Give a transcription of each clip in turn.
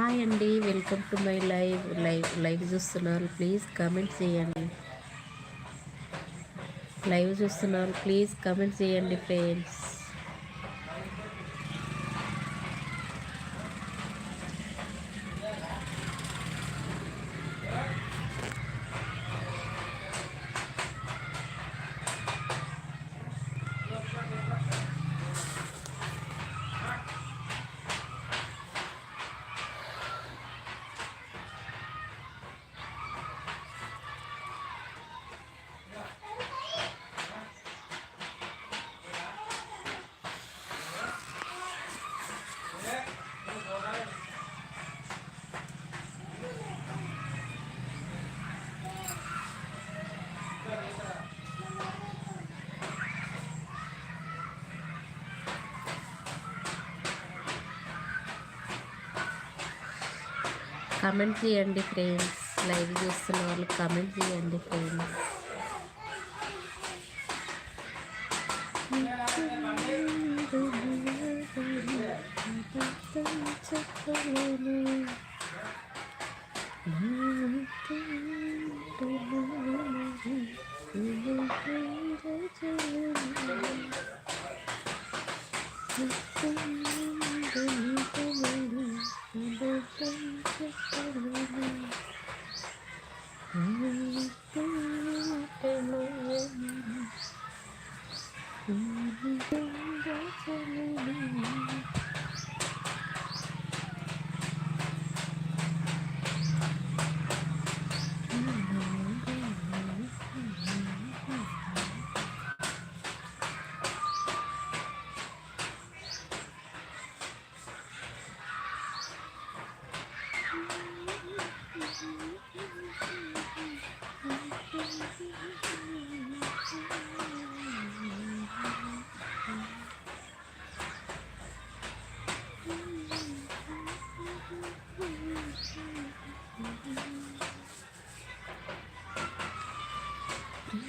Hi అండి. Welcome to my live. Live live చూస్తున్నారు. Please comment చేయండి. లైవ్ చూస్తున్నారు. ప్లీజ్ కమెంట్ చేయండి ఫ్రెండ్స్. కమెంట్ చేయండి ఫ్రెండ్స్ లైవ్ చూస్తున్న వాళ్ళు కమెంట్ చేయండి ఫ్రెండ్స్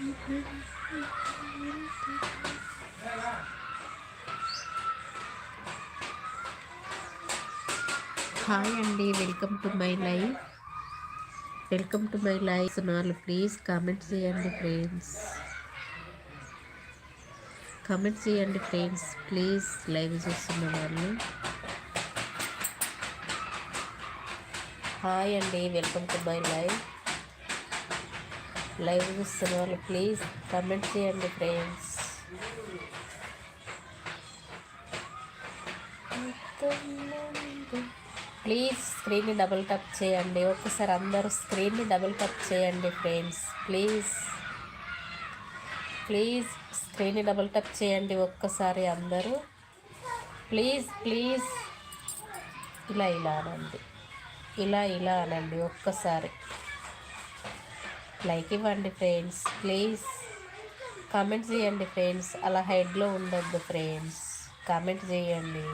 హాయ్ అండి welcome to my live welcome to my live సునాలు please comment చేయండి ఫ్రెండ్స్. కామెంట్ చేయండి ఫ్రెండ్స్ ప్లీజ్ లైవ్ చూస్తున్న వాళ్ళు. హాయ్ అండి welcome to my live live చూస్తున్న వాళ్ళు ప్లీజ్ కమెంట్ చేయండి ఫ్రెండ్స్ ప్లీజ్ స్క్రీన్ని డబుల్ టప్ చేయండి. ఒకసారి అందరూ స్క్రీన్ని డబుల్ టప్ చేయండి ఫ్రెండ్స్ ప్లీజ్ ప్లీజ్ స్క్రీన్ని డబుల్ టప్ చేయండి ఒక్కసారి అందరూ. ప్లీజ్ ప్లీజ్ ఇలా ఇలా అనండి. ఇలా ఇలా అనండి ఒక్కసారి. లైక్ ఇవ్వండి ఫ్రెండ్స్ ప్లీజ్. కామెంట్ చేయండి ఫ్రెండ్స్ అలా హెడ్లో ఉండొద్దు ఫ్రెండ్స్. కామెంట్ చేయండి.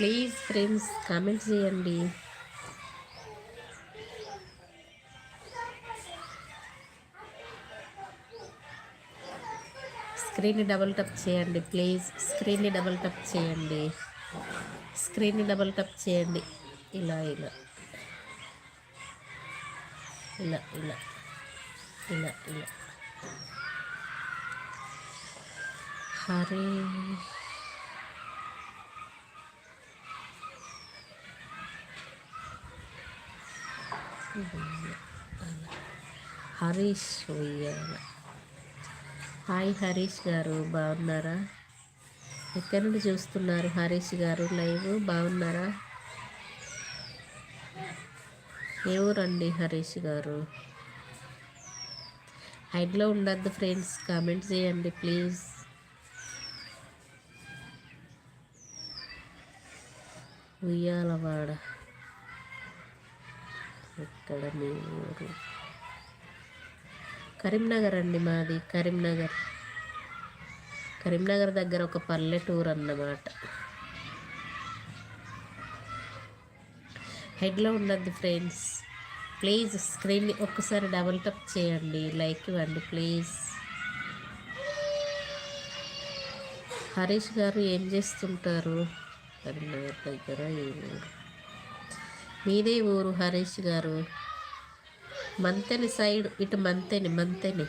ప్లీజ్ ఫ్రెండ్స్ కామెంట్ చేయండి. స్క్రీన్ని డబుల్ టప్ చేయండి ప్లీజ్. స్క్రీన్ని డబుల్ టప్ చేయండి. స్క్రీన్ని డబుల్ టప్ చేయండి. ఇలా ఇలా. ఇలా ఇలా. ఇలా ఇలా. హరే హరీష్ ఉయ్యాల. హాయ్ హరీష్ గారు బాగున్నారా? ఎక్కడి నుండి చూస్తున్నారు హరీష్ గారు? లైవ్ బాగున్నారా? ఏ ఊరండి హరీష్ గారు? హైడ్లో ఉండద్దు ఫ్రెండ్స్ కామెంట్ చేయండి ప్లీజ్. ఉయ్యాలవాడ. ఎక్కడ మీ ఊరు కరీంనగర్ అండి మాది కరీంనగర్. కరీంనగర్ దగ్గర ఒక పల్లెటూరు అన్నమాట. హెడ్లో ఉన్నది ఫ్రెండ్స్. ప్లీజ్ స్క్రీన్ని ఒక్కసారి డబుల్ టప్ చేయండి లైక్ ఇవ్వండి ప్లీజ్. హరీష్ గారు ఏం చేస్తుంటారు? కరీంనగర్ దగ్గర ఈ ఊరు మీదే ఊరు హరీష్ గారు. మంతెని సైడ్ ఇటు మంతెని మంతెని.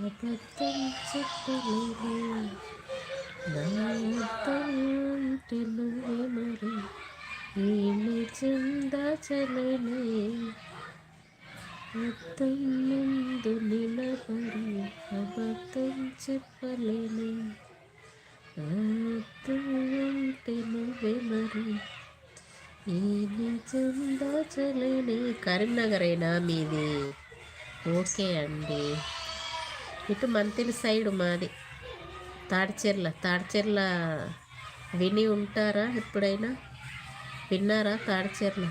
మరి దాచలేనే అర్థం చెప్పలేనే. అర్థం అంటే నువ్వే మరి. ఈ నిజం దాచలేనే అయినా మీది? ఓకే అండి. ఇటు మంతిని సైడ్ మాది. తాడిచెర్ల తాడిచెర్ల విని ఉంటారా ఎప్పుడైనా? విన్నారా తాడిచెర్ల?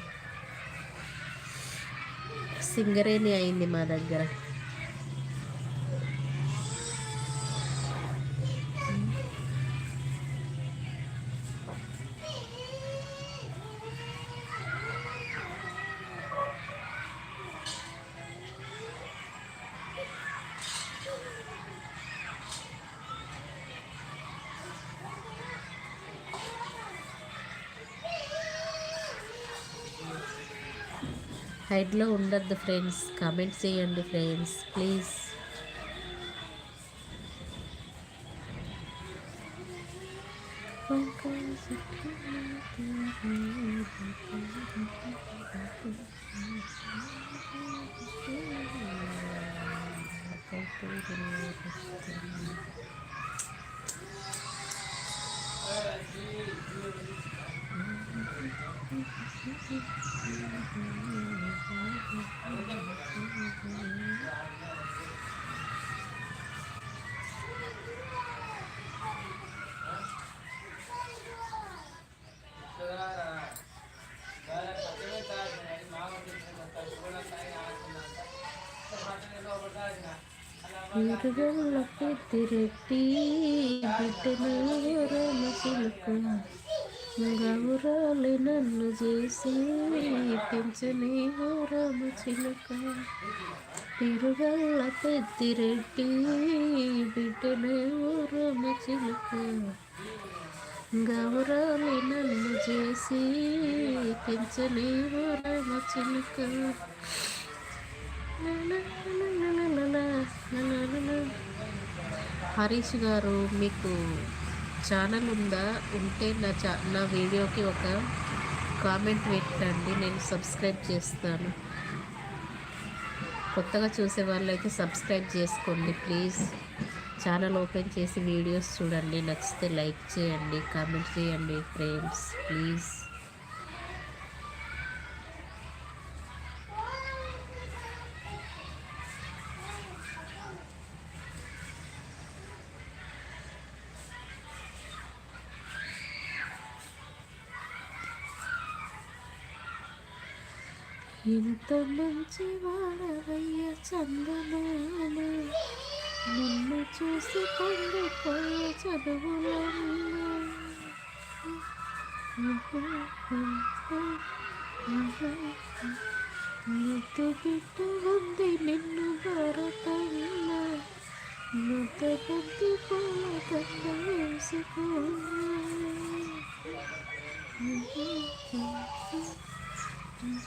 సింగరేణి అయింది మా దగ్గర. హైడ్లో ఉండద్దు ఫ్రెండ్స్. కామెంట్ చేయండి ఫ్రెండ్స్ ప్లీజ్. திருகங்களுக்கு திருட்டி விட்டு நூறு மசிலுக்கும். గౌరాలి నన్ను చేసి పెంచని రమ చిలుక. తిరుగల్ల పెద్దిరెడ్డి రెడ్డి రమ చిలుక. గౌరాలి నన్ను చేసి పెంచని రమ చిలుక. హరీష్ గారు మీకు ఛానల్ ఉందా? ఉంటే నా చా నా వీడియోకి ఒక కామెంట్ పెట్టండి. నేను సబ్స్క్రైబ్ చేస్తాను. కొత్తగా చూసే వాళ్ళైతే సబ్స్క్రైబ్ చేసుకోండి ప్లీజ్. ఛానల్ ఓపెన్ చేసి వీడియోస్ చూడండి. నచ్చితే లైక్ చేయండి కామెంట్ చేయండి ఫ్రెండ్స్. ప్లీజ్. ఎంత మంచి వాడవయ్య చందనాలు నిన్ను చూసి పండిపోయే చదువులన్నా ముద్దు బిడ్డ ఉంది నిన్ను భారతన్న పూల దండ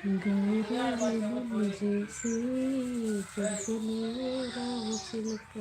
గౌరవము చేసి పెంచిన రావు చిలుక